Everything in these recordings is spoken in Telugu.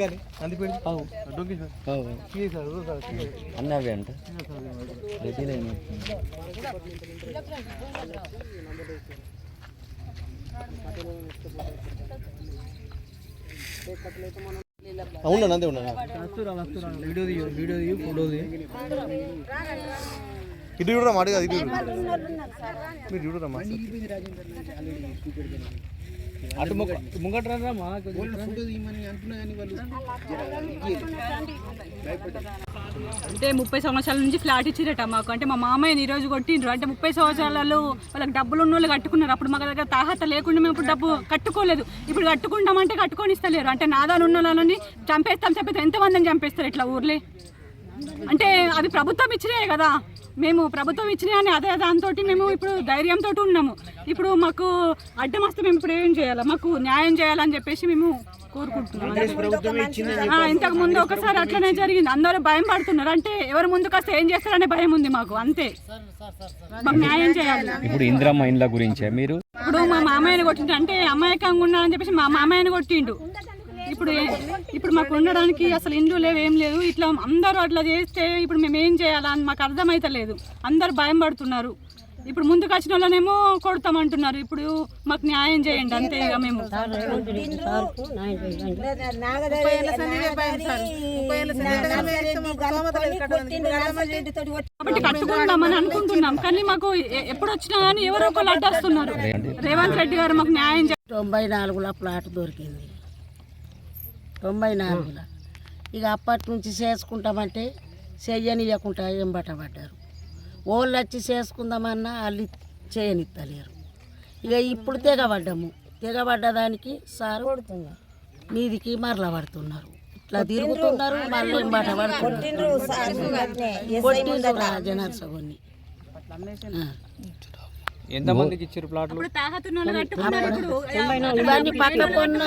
కానీ అందుకని అన్నీ అవే అంట. అవునా అంతే ఉన్నా వస్తురా వస్తురా వీడియో తీయ వీడియో తీయ ఫోటో తీయ. ఇటు చూడరా మాట కాదు ఇటు చూడు. మీరు చూడరా మా అటు ముక్క ముంగట్రా మా ఫోటో తీయమని అంటున్నా కానీ వాళ్ళు అంటే ముప్పై సంవత్సరాల నుంచి ఫ్లాట్ ఇచ్చిరట మాకు. అంటే మా మామయ్యని ఈ రోజు కొట్టిండ్రు. అంటే ముప్పై సంవత్సరాలలో వాళ్ళకి డబ్బులు ఉన్న వాళ్ళు కట్టుకున్నారు. అప్పుడు మాకు దగ్గర తాహత లేకుండా మేము ఇప్పుడు డబ్బు కట్టుకోలేదు. ఇప్పుడు కట్టుకుంటామంటే కట్టుకొని ఇస్తలేరు అంటే నాదాలు ఉన్న వాళ్ళని చంపేస్తాం చంపేస్తాం. ఎంతమందిని చంపేస్తారు ఇట్లా ఊర్లే? అంటే అది ప్రభుత్వం ఇచ్చినాయి కదా. మేము ప్రభుత్వం ఇచ్చినాయి అని అదే దాంతో మేము ఇప్పుడు ధైర్యంతో ఉన్నాము. ఇప్పుడు మాకు అడ్డం వస్తే మేము ఇప్పుడు ఏం చేయాలి? మాకు న్యాయం చేయాలని చెప్పేసి మేము కోరుకుంటున్నాం. ఇంతకు ముందు ఒకసారి అట్లనే జరిగింది. అందరూ భయం పడుతున్నారు. అంటే ఎవరు ముందుకు వస్తే ఏం చేస్తారనే భయం ఉంది మాకు. అంతే. మాకు న్యాయం చేయాలి. ఇప్పుడు ఇందిరమ్మ ఇండ్ల గురించే మీరు? ఇప్పుడు మా మామయ్యని కొట్టిండు అంటే అమాయకంగా ఉన్నాడని చెప్పేసి మా మామయ్యని కొట్టిండు ఇప్పుడు ఇప్పుడు మాకు ఉండడానికి అసలు ఇండ్లు లేవు ఏం లేదు ఇట్లా అందరూ అట్లా చేస్తే ఇప్పుడు మేము ఏం చేయాలా అని మాకు అర్థమైతలేదు. అందరు భయం పడుతున్నారు. ఇప్పుడు ముందుకు వచ్చిన వాళ్ళనేమో కొడతామంటున్నారు. ఇప్పుడు మాకు న్యాయం చేయండి అంతే ఇక మేము. కాబట్టి కట్టుకుందామని అనుకుంటున్నాం. కానీ మాకు ఎప్పుడు వచ్చినా కానీ ఎవరో ఒకళ్ళు అడ్డేస్తున్నారు. రేవంత్ రెడ్డి గారు మాకు న్యాయం తొంభై నాలుగులో ప్లాట్ దొరికింది. తొంభై నాలుగులో. ఇక అప్పటి నుంచి చేసుకుంటామంటే చెయ్యనియకుండా ఎంబట పడ్డారు వాళ్ళు వచ్చి చేసుకుందామన్నా వాళ్ళు చేయనిత్తలేరు. ఇక ఇప్పుడు తెగబడ్డాము. తెగబడ్డదానికి సార్ మీదికి మరల పడుతున్నారు. ఇట్లా తిరుగుతున్నారు మళ్ళీ ఎంబట పడుతున్నారు. కొట్టిండ్రు. రా జనార్సగొన్ని ఎంతమందికి ఇచ్చారు ప్లాట్లు? కట్టుకున్నారు ఇప్పుడు. ఇవన్నీ పక్క కొన్న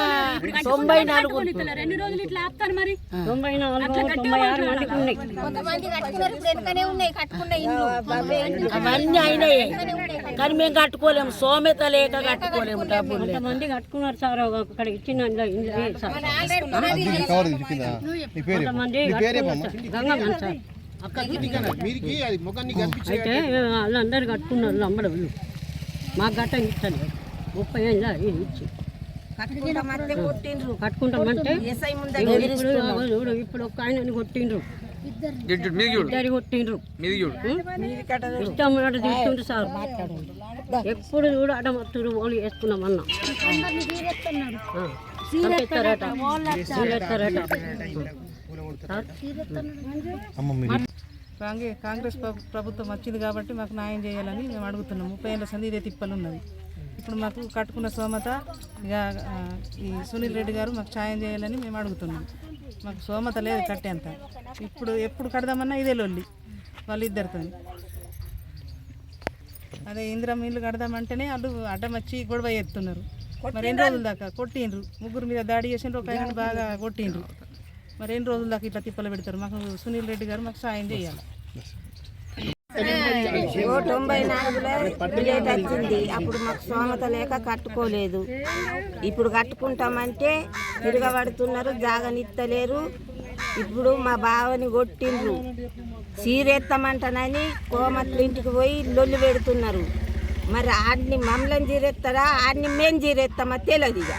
తొంభై నాలుగు ఇట్లా రెండు రోజులు ఇట్లా ఆపుతారు మరి. తొంభై నాలుగు తొంభై ఆరు మందికి ఉన్నాయి. కొంతమంది కట్టుకున్నారు. ఇప్పుడు వెనుకనే ఉన్నాయి. కట్టుకున్న ఇల్లు. అవన్నీ అయినాయి. కానీ మేము కట్టుకోలేము. సోమెత లేక కట్టుకోలేము డబ్బులు లేక. మంది కట్టుకున్నారు సార్. అక్కడ ఇచ్చిన ఇండ్ల- ఇండ్ల- ఏ సార్. కవర్ చెప్పిందా నీ పేరు మంది నీ పేరేమమ్మా గంగమ్మ సార్. అయితే వాళ్ళందరూ కట్టుకున్నారు మాకు గట్ట ఇచ్చలేదు ముప్పై ఏళ్ళ ఇచ్చి. కట్టుకుంటామంటే చూడు ఇప్పుడు ఒక ఆయనని కొట్టిండ్రు. ఇద్దరు కొట్టిండ్రు. ఇష్టం ఉన్నట్టు తీసుకుంటారు సార్. ఎప్పుడు చూడు వేసుకున్నామన్నా ఆ, చంపేస్తారట చంపేస్తారట సార్ అమ్మ మీరు కాంగ్రెస్ కాంగ్రెస్ ప్రభుత్వం వచ్చింది కాబట్టి మాకు న్యాయం చేయాలని మేము అడుగుతున్నాం. ముప్పై ఏళ్ళ సంది ఇదే తిప్పలు ఉన్నది ఇప్పుడు మాకు కట్టుకున్న సోమత ఇక ఈ సునీల్ రెడ్డి గారు మాకు న్యాయం చేయాలని మేము అడుగుతున్నాం. మాకు సోమత లేదు కట్టేంత ఇప్పుడు ఎప్పుడు కడదామన్నా ఇదే లొల్లి వాళ్ళు ఇద్దరితో అదే ఇందిరా ఇల్లు కడదామంటేనే వాళ్ళు అడ్డం వచ్చి గొడవ ఎత్తున్నారు. మరి ఎన్ని రోజుల దాకా కొట్టిండ్రు? ముగ్గురు మీద దాడి చేసిండ్రు ఒక బాగా కొట్టిండ్రు. మరి ఎన్ని రోజుల దాకా ఇట్లా తిప్పలు పెడతారు? మాకు సునీల్ రెడ్డి గారు మాకు సాయం చేయాలి. ఓ తొంభై నాలుగులో విలేజ్ వచ్చింది. అప్పుడు మాకు స్తోమత లేక కట్టుకోలేదు. ఇప్పుడు కట్టుకుంటామంటే తిరగబడుతున్నారు జాగనిత్తలేరు. ఇప్పుడు మా బావని కొట్టిండ్రు. చీరెత్తమంటానని కోమట్ల ఇంటికి పోయి లొల్లి పెడుతున్నారు. మరి ఆడిని మమ్మల్ని చీరెత్తారా ఆడిని మేము చీరెత్తామా? తెలియదు ఇక.